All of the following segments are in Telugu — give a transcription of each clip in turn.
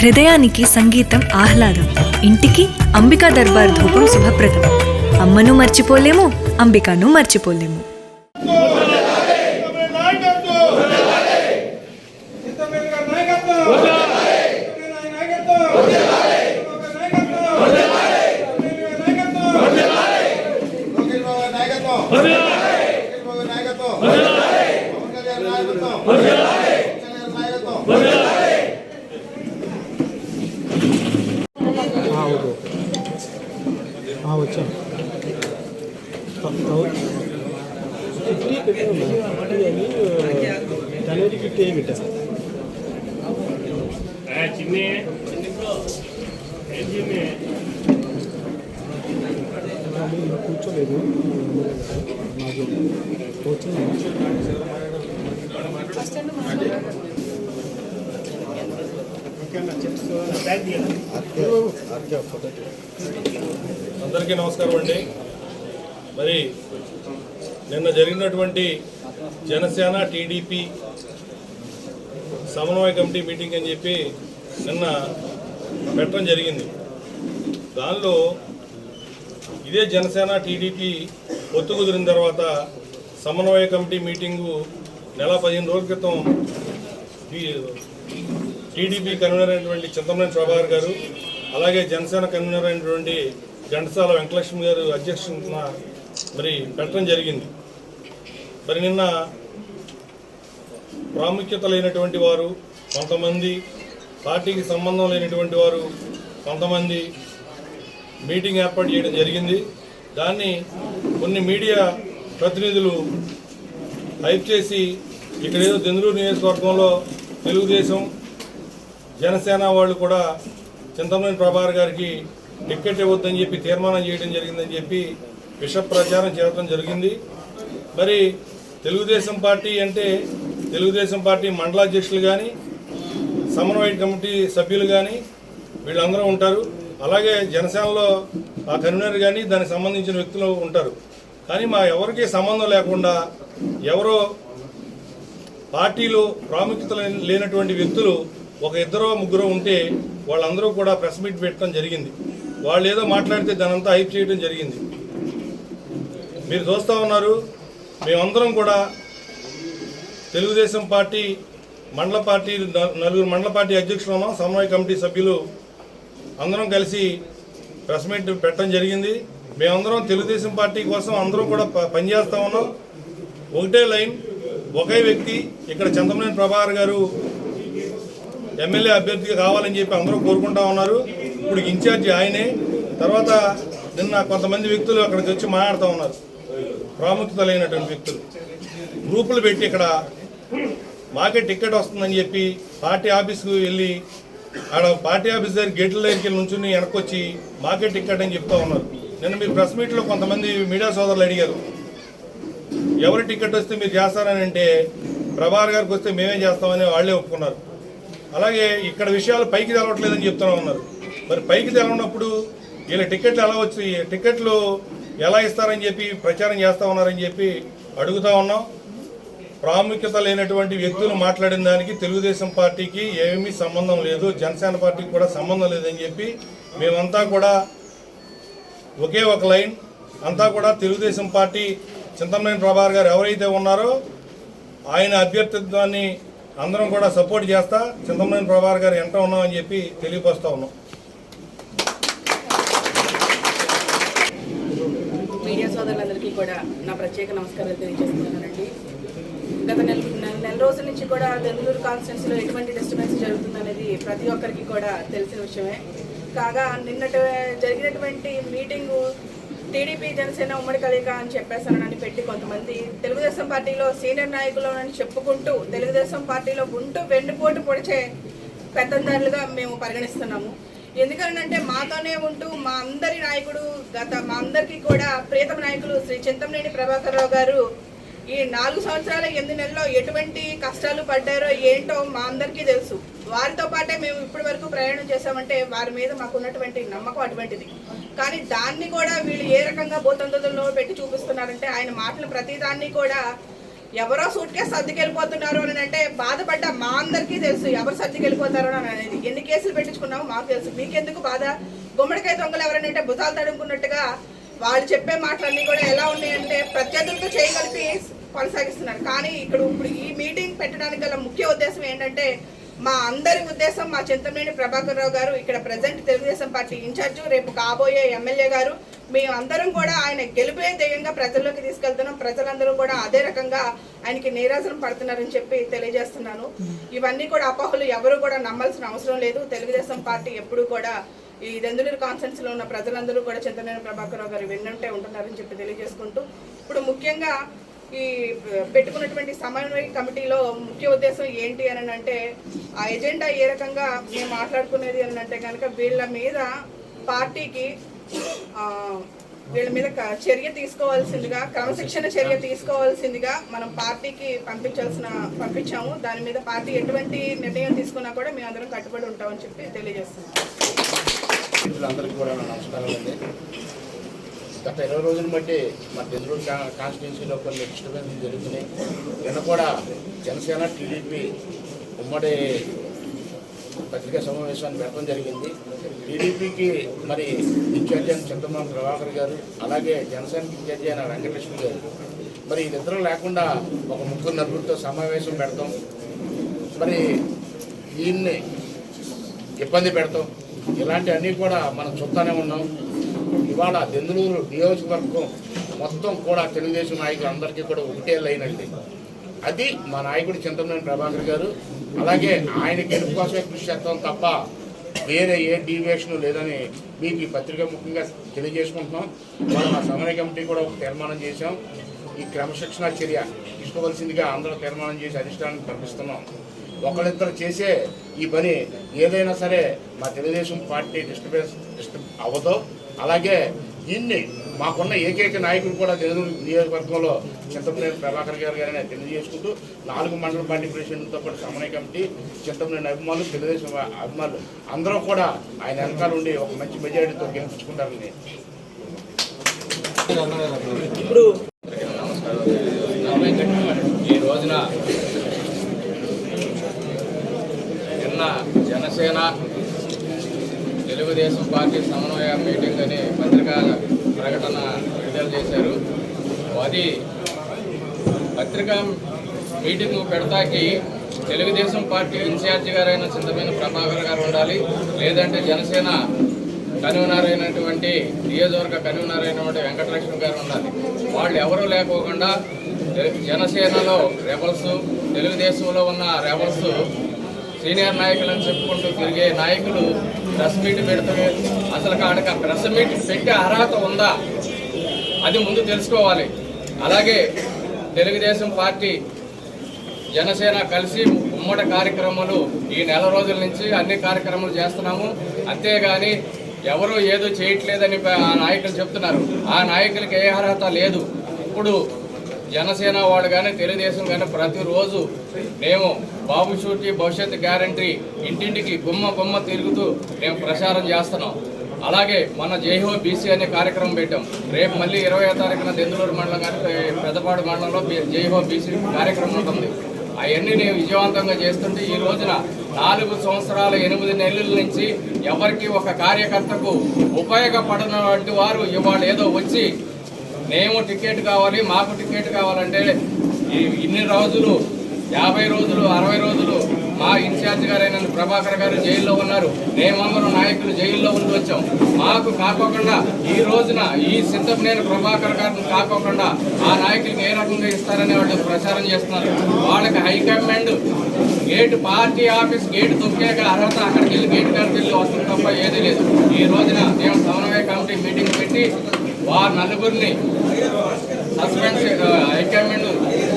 హృదయానికి సంగీతం ఆహ్లాదం. ఇంటికి అంబికా దర్బార్ ధూపం శుభప్రదం. అమ్మను మర్చిపోలేము అంబికాను మర్చిపోలేము. వచ్చాం లేదు. నాకు వచ్చింది అందరికీ నమస్కారం అండి. మరి నిన్న జరిగినటువంటి జనసేన టీడీపీ సమన్వయ కమిటీ మీటింగ్ అని చెప్పి నిన్న పెట్టడం జరిగింది. దానిలో ఇదే జనసేన టీడీపీ ఒత్తు కుదిరిన తర్వాత సమన్వయ కమిటీ మీటింగు నెల పదిహేను రోజుల క్రితం టీడీపీ కన్వీనర్ అయినటువంటి చింతమనేని ప్రభాకర్ గారు అలాగే జనసేన కన్వీనర్ అయినటువంటి ఘంటసాల వెంకటలక్ష్మి గారు అధ్యక్షున మరి పెట్టడం జరిగింది. మరి నిన్న ప్రాముఖ్యత లేనటువంటి వారు కొంతమంది పార్టీకి సంబంధం లేనటువంటి వారు కొంతమంది మీటింగ్ ఏర్పాటు చేయడం జరిగింది. దాన్ని కొన్ని మీడియా ప్రతినిధులు హైప్ చేసి ఇక్కడ ఏదో దెందులూరు నియోజకవర్గంలో తెలుగుదేశం జనసేన వాళ్ళు కూడా చింతమనేని ప్రభార్ గారికి టిక్కెట్ ఇవ్వద్దని చెప్పి తీర్మానం చేయడం జరిగిందని చెప్పి విష ప్రచారం చేయడం జరిగింది. మరి తెలుగుదేశం పార్టీ అంటే తెలుగుదేశం పార్టీ మండలాధ్యక్షులు కానీ సమన్వయ కమిటీ సభ్యులు కానీ వీళ్ళందరూ ఉంటారు. అలాగే జనసేనలో ఆ కన్వీనర్ కానీ దానికి సంబంధించిన వ్యక్తులు ఉంటారు. కానీ మా ఎవరికి సంబంధం లేకుండా ఎవరో పార్టీలో ప్రాముఖ్యత లేనటువంటి వ్యక్తులు ఒక ఇద్దరో ముగ్గురు ఉంటే వాళ్ళందరూ కూడా ప్రెస్ మీట్ పెట్టడం జరిగింది. వాళ్ళు ఏదో మాట్లాడితే దానంతా హైప్ చేయడం జరిగింది. మీరు చూస్తూ ఉన్నారు మేమందరం కూడా తెలుగుదేశం పార్టీ మండల పార్టీ న- నలుగురు మండల పార్టీ అధ్యక్షులు ఉన్నాం సమన్వయ కమిటీ సభ్యులు అందరం కలిసి ప్రెస్ మీట్ పెట్టడం జరిగింది. మేమందరం తెలుగుదేశం పార్టీ కోసం అందరం కూడా పనిచేస్తూ ఉన్నాం. ఒకటే లైన్ ఒకే వ్యక్తి ఇక్కడ చంద్రమనేని ప్రభాకర్ గారు ఎమ్మెల్యే అభ్యర్థిగా కావాలని చెప్పి అందరూ కోరుకుంటా ఉన్నారు. ఇప్పుడు ఇన్ఛార్జి ఆయనే తర్వాత నిన్న కొంతమంది వ్యక్తులు అక్కడికి వచ్చి మాట్లాడుతూ ఉన్నారు. ప్రాముఖ్యత లేనటువంటి వ్యక్తులు. గ్రూపులు పెట్టి ఇక్కడ మాకే టికెట్ వస్తుందని చెప్పి పార్టీ ఆఫీస్కి వెళ్ళి ఆడ పార్టీ ఆఫీస్ దగ్గర గేట్ల దగ్గరికి వెళ్ళి నుంచుని వెనక్కొచ్చి మాకే టికెట్ అని చెప్తా ఉన్నారు. నిన్న మీరు ప్రెస్ మీట్లో కొంతమంది మీడియా సోదరులు అడిగారు. ఎవరి టికెట్ వస్తే మీరు చేస్తారని అంటే ప్రభాకర్ గారికి వస్తే మేమే చేస్తామని వాళ్ళే ఒప్పుకున్నారు. అలాగే ఇక్కడ విషయాలు పైకి తెలవట్లేదని చెప్తూనే ఉన్నారు. మరి పైకి తెలవనప్పుడు వీళ్ళ టికెట్లు ఎలా వచ్చి టికెట్లు ఎలా ఇస్తారని చెప్పి ప్రచారం చేస్తా ఉన్నారని చెప్పి అడుగుతా ఉన్నాం. ప్రాముఖ్యత లేనటువంటి వ్యక్తులు మాట్లాడిన దానికి తెలుగుదేశం పార్టీకి ఏమీ సంబంధం లేదు జనసేన పార్టీకి కూడా సంబంధం లేదని చెప్పి మేమంతా కూడా ఒకే ఒక లైన్ అంతా కూడా తెలుగుదేశం పార్టీ చింతమనేని ప్రభాకర్ గారు ఎవరైతే ఉన్నారో ఆయన అభ్యర్థిత్వాన్ని అందరం కూడా సపోర్ట్ చేస్తా చింతమనేని ప్రభాకర్ గారు ఎంత ఉన్నామని చెప్పి తెలియపరుస్తా ఉన్నాం. మీడియా సోదరులందరికీ కూడా నా ప్రత్యేక నమస్కారాలు తెలియజేస్తున్నానండి. గత నెల నెల- రోజుల నుంచి కూడా బెంగళూరు కాన్స్టిట్యున్సీలో ఎటువంటి డిస్టర్బెన్స్ జరుగుతుందనేది ప్రతి ఒక్కరికి కూడా తెలిసిన విషయమే. కాగా నిన్నటి జరిగినటువంటి మీటింగు టీడీపీ జనసేన ఉమ్మడి కలయిక అని చెప్పేసానని పెట్టి కొంతమంది తెలుగుదేశం పార్టీలో సీనియర్ నాయకులు అని చెప్పుకుంటూ తెలుగుదేశం పార్టీలో ఉంటూ వెన్నుపోటు పొడిచే పెత్తందారులుగా మేము పరిగణిస్తున్నాము. ఎందుకనంటే మాతోనే ఉంటూ మా అందరి నాయకుడు గత మా అందరికీ కూడా ప్రీతమ నాయకులు శ్రీ చింతమనేని ప్రభాకర్ రావు గారు ఈ నాలుగు సంవత్సరాల ఎనిమిది నెలల్లో ఎటువంటి కష్టాలు పడ్డారో ఏంటో మా అందరికీ తెలుసు. వారితో పాటే మేము ఇప్పటి వరకు ప్రయాణం చేసామంటే వారి మీద మాకు ఉన్నటువంటి నమ్మకం అటువంటిది. కానీ దాన్ని కూడా వీళ్ళు ఏ రకంగా భూతంతుల్లో పెట్టి చూపిస్తున్నారంటే ఆయన మాటలు ప్రతిదాన్ని కూడా ఎవరో సూట్కే కేసు సర్దుకెళ్ళిపోతున్నారు అని అంటే బాధపడ్డ మా అందరికీ తెలుసు ఎవరు సర్దుకెళ్ళిపోతారో అని అనేది. ఎన్ని కేసులు పెట్టించుకున్నామో మాకు తెలుసు. మీకెందుకు బాధ? గుమ్మడికాయ దొంగలు ఎవరనంటే భుజాలు తడుముకున్నట్టుగా వాళ్ళు చెప్పే మాటలన్నీ కూడా ఎలా ఉన్నాయంటే ప్రత్యర్థులతో చేయగలిపి కొనసాగిస్తున్నారు కానీ ఇక్కడ ఇప్పుడు ఈ మీటింగ్ పెట్టడానికి గల ముఖ్య ఉద్దేశం ఏంటంటే మా అందరి ఉద్దేశం మా చింతమనేని ప్రభాకర్ రావు గారు ఇక్కడ ప్రజెంట్ తెలుగుదేశం పార్టీ ఇన్ఛార్జ్ రేపు కాబోయే ఎమ్మెల్యే గారు. మేము అందరం కూడా ఆయన గెలుపే ధ్యేయంగా ప్రజల్లోకి తీసుకెళ్తున్నాం. ప్రజలందరూ కూడా అదే రకంగా ఆయనకి నీరాజనం పడుతున్నారని చెప్పి తెలియజేస్తున్నాను. ఇవన్నీ కూడా అపోహలు ఎవరు కూడా నమ్మాల్సిన అవసరం లేదు. తెలుగుదేశం పార్టీ ఎప్పుడు కూడా ఈ దెందులూరు కాన్ఫరెన్స్లో ఉన్న ప్రజలందరూ కూడా చింతనేని ప్రభాకర్ రావు గారు వెన్నంటే ఉంటున్నారని చెప్పి తెలియజేసుకుంటూ ఇప్పుడు ముఖ్యంగా ఈ పెట్టుకున్నటువంటి సమన్వయ కమిటీలో ముఖ్య ఉద్దేశం ఏంటి అని అంటే ఆ ఎజెండా ఏ రకంగా మేము మాట్లాడుకునేది అని అంటే కనుక వీళ్ళ మీద పార్టీకి వీళ్ళ మీద చర్య తీసుకోవాల్సిందిగా క్రమశిక్షణ చర్య తీసుకోవాల్సిందిగా మనం పార్టీకి పంపించాల్సిన పంపించాము. దాని మీద పార్టీ ఎటువంటి నిర్ణయం తీసుకున్నా కూడా మేము అందరం కట్టుబడి ఉంటామని చెప్పి తెలియజేస్తున్నాం. కూడా నమస్కారం అండి గత ఇరవై రోజులు బట్టి మా తెందులూరు కాన్స్టిట్యున్సీలో కొన్ని డిస్టర్బెన్స్ జరుగుతున్నాయి. నిన్న కూడా జనసేన టీడీపీ ఉమ్మడి పత్రికా సమావేశాన్ని పెట్టడం జరిగింది. టీడీపీకి మరి ఇన్ఛార్జ్ అయిన చంద్రమోహన్ ప్రభాకర్ గారు అలాగే జనసేనకి ఇన్ఛార్జ్ అయిన వెంకటలక్ష్మి గారు. మరి వీళ్ళిద్దరూ లేకుండా ఒక ముగ్గురు నలుగురితో సమావేశం పెడతాం. మరి దీన్ని ఇబ్బంది పెడతాం. ఇలాంటివన్నీ కూడా మనం చూస్తూనే ఉన్నాం. ఇవాళ దెందులూరు నియోజకవర్గం మొత్తం కూడా తెలుగుదేశం నాయకులు అందరికీ కూడా ఒకటే లైనండి అది మా నాయకుడు చింతమనేని ప్రభాకర్ గారు అలాగే ఆయన గెలుపు కోసమే కృషి చేస్తాం తప్ప వేరే ఏ డీవియేషన్ లేదని మీకు ఈ పత్రిక ముఖ్యంగా తెలియజేసుకుంటున్నాం. మనం మా సమన్వయ కమిటీ కూడా ఒక తీర్మానం చేశాం. ఈ క్రమశిక్షణ చర్య తీసుకోవాల్సిందిగా అందరూ తీర్మానం చేసి అధిష్టానానికి పంపిస్తున్నాం ఒకళ్ళిద్దరు చేసే ఈ పని ఏదైనా సరే మా తెలుగుదేశం పార్టీ డిస్టర్బెన్స్ డిస్టర్బ్ అవ్వదో. అలాగే దీన్ని మాకున్న ఏకైక నాయకుడు కూడా తెలుగు నియోజకవర్గంలో చింతమనేని ప్రభాకర్ గారు గారిని తెలియజేసుకుంటూ నాలుగు మండల పార్టీ ప్రెసిడెంట్తో పాటు సమన్వయ కమిటీ చింతమనేని అభిమానులు తెలుగుదేశం అభిమానులు అందరూ కూడా ఆయన వెనకాల ఉండి ఒక మంచి మెజారిటీతో గెలిపించుకుంటారని. ఈ రోజున నిన్న జనసేన తెలుగుదేశం పార్టీ సమన్వయ మీటింగ్ అని పత్రికా ప్రకటన విడుదల చేశారు. అది పత్రికా మీటింగ్ పెడతాకి తెలుగుదేశం పార్టీ ఇన్ఛార్జి గారైన చింతమైన ప్రభాకర్ గారు ఉండాలి. లేదంటే జనసేన కన్వీనర్ అయినటువంటి నియోజకవర్గ కన్వీనర్ అయినటువంటి వెంకటలక్ష్మి గారు ఉండాలి. వాళ్ళు ఎవరూ లేకోకుండా జనసేనలో రెబల్స్ తెలుగుదేశంలో ఉన్న రెబల్స్ సీనియర్ నాయకులను చెప్పుకుంటూ తిరిగే నాయకులు ప్రెస్ మీట్ పెడితే అసలు కాడక ప్రెస్ మీట్ పెట్టే అర్హత ఉందా? అది ముందు తెలుసుకోవాలి. అలాగే తెలుగుదేశం పార్టీ జనసేన కలిసి ఉమ్మడి కార్యక్రమాలు ఈ నెల రోజుల నుంచి అన్ని కార్యక్రమాలు చేస్తున్నాము. అంతేగాని ఎవరు ఏదో చేయట్లేదని ఆ నాయకులు చెప్తున్నారు. ఆ నాయకులకి ఏ అర్హత లేదు. ఇప్పుడు జనసేన వాళ్ళు కానీ తెలుగుదేశం కానీ ప్రతిరోజు మేము బాబు షూటి భవిష్యత్ గ్యారంటీ ఇంటింటికి గుమ్మ గుమ్మ తిరుగుతూ మేము ప్రచారం చేస్తున్నాం. అలాగే మన జైహో బీసీ అనే కార్యక్రమం పెట్టాం. రేపు మళ్ళీ ఇరవై తారీఖున దెందులూరు మండలం కానీ పెద్దపాడు మండలంలో జైహో బీసీ కార్యక్రమం ఉంటుంది. అవన్నీ నేను విజయవంతంగా చేస్తుంటే ఈ రోజున నాలుగు సంవత్సరాల ఎనిమిది నెలల నుంచి ఎవరికి ఒక కార్యకర్తకు ఉపయోగపడినటువంటి వారు ఇవాళ ఏదో వచ్చి మేము టికెట్ కావాలి మాకు టికెట్ కావాలంటే ఇన్ని రోజులు యాభై రోజులు అరవై రోజులు మా ఇన్ఛార్జ్ గారైన ప్రభాకర్ గారు జైల్లో ఉన్నారు. మేమందరం నాయకులు జైల్లో ఉండి వచ్చాం. మాకు కాకోకుండా ఈ రోజున ఈ సిద్ధపనేని ప్రభాకర్ గారిని కాకోకుండా ఆ నాయకులకు ఏ రకంగా ఇస్తారని వాళ్ళు ప్రచారం చేస్తున్నారు. వాళ్ళకి high command gate party office gate తొక్కాక అర్హత అక్కడికి వెళ్ళి గేట్ కాడికి వెళ్ళి వస్తుంది తప్ప ఏదీ లేదు. ఈ రోజున మేము సమన్వయ కమిటీ మీటింగ్ పెట్టి వారు నలుగురిని సస్పెండ్ హైకమాండ్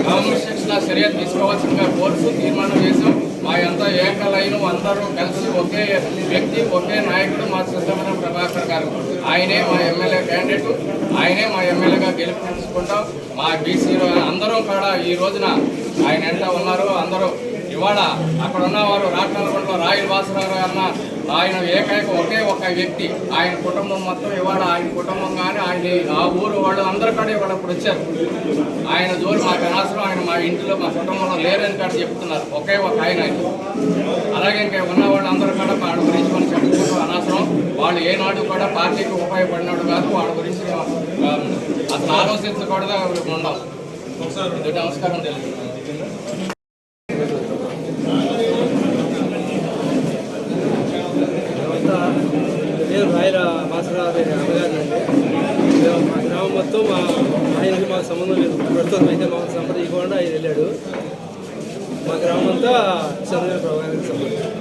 క్రమశిక్షణ చర్య తీసుకోవాల్సిందిగా కోరుతూ తీర్మానం చేశాం. మా అంతా ఏకలైన అందరూ కలిసి ఒకే వ్యక్తి ఒకే నాయకుడు మా సిద్ధమైన ప్రభాకర్ గారు. ఆయనే మా ఎమ్మెల్యే క్యాండిడేట్ ఆయనే మా ఎమ్మెల్యేగా గెలుపు మా బీసీ అందరం కూడా ఈ రోజున ఆయన ఎంట ఉన్నారు అందరూ ఇవాళ అక్కడ ఉన్నవారు రాట్నలకొండలో రాయల వాసరావు అన్న ఆయన ఏకైక ఒకే ఒక వ్యక్తి. ఆయన కుటుంబం మొత్తం ఇవాళ ఆయన కుటుంబం కానీ ఆయన ఆ ఊరు వాళ్ళు అందరు కూడా ఇవాళ ఇప్పుడు వచ్చారు. ఆయన జోలు మాకు అనవసరం ఆయన మా ఇంటిలో మా కుటుంబంలో లేరని కూడా చెప్తున్నారు. ఒకే ఒక ఆయన ఆయన. అలాగే ఇంకా ఉన్న వాళ్ళు అందరూ కూడా వాళ్ళ గురించి మనం చెప్పుకోవడం అనవసరం. వాళ్ళు ఏనాడు కూడా పార్టీకి ఉపయోగపడినాడు కాదు. వాళ్ళ గురించి అసలు ఆలోచించకూడదు. ఉండం. ఒకసారి నమస్కారం తెలుసు నేను రాయల భాస్కరరావు అమ్మగారు అండి మా గ్రామం మొత్తం మా ఆయనకి మాకు సంబంధం లేదు. ప్రస్తుతం అయితే మాకు సంప్రదించకుండా ఆయన వెళ్ళాడు. మా గ్రామం అంతా చంద్రబాబు గారికి సంబంధం.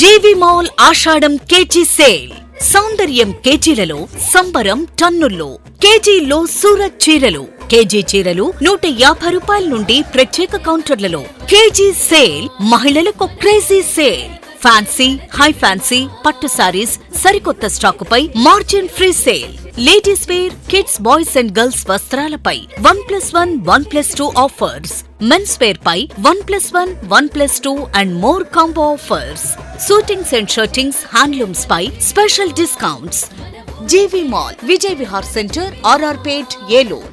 GV mall Ashadham KG sale. సౌందర్యం కేజీలలో సంబరం టన్నుల్లో. కేజీలో సూరత్ చీరలు. కేజీ చీరలు నూట యాభై రూపాయల నుండి ప్రత్యేక కౌంటర్లలో. కేజీ సేల్ మహిళలకు crazy sale. Fancy high fancy పట్టు సారీస్ సరికొత్త స్టాకుపై margin free sale. Ladies wear kids boys and girls వస్త్రాలపై one plus one one plus two offers. Men's wear pi one plus one one plus two and more combo offers. Suitings and shirtings handlooms pi special discounts. GV mall Vijay Vihar centre RR Pet Eluru.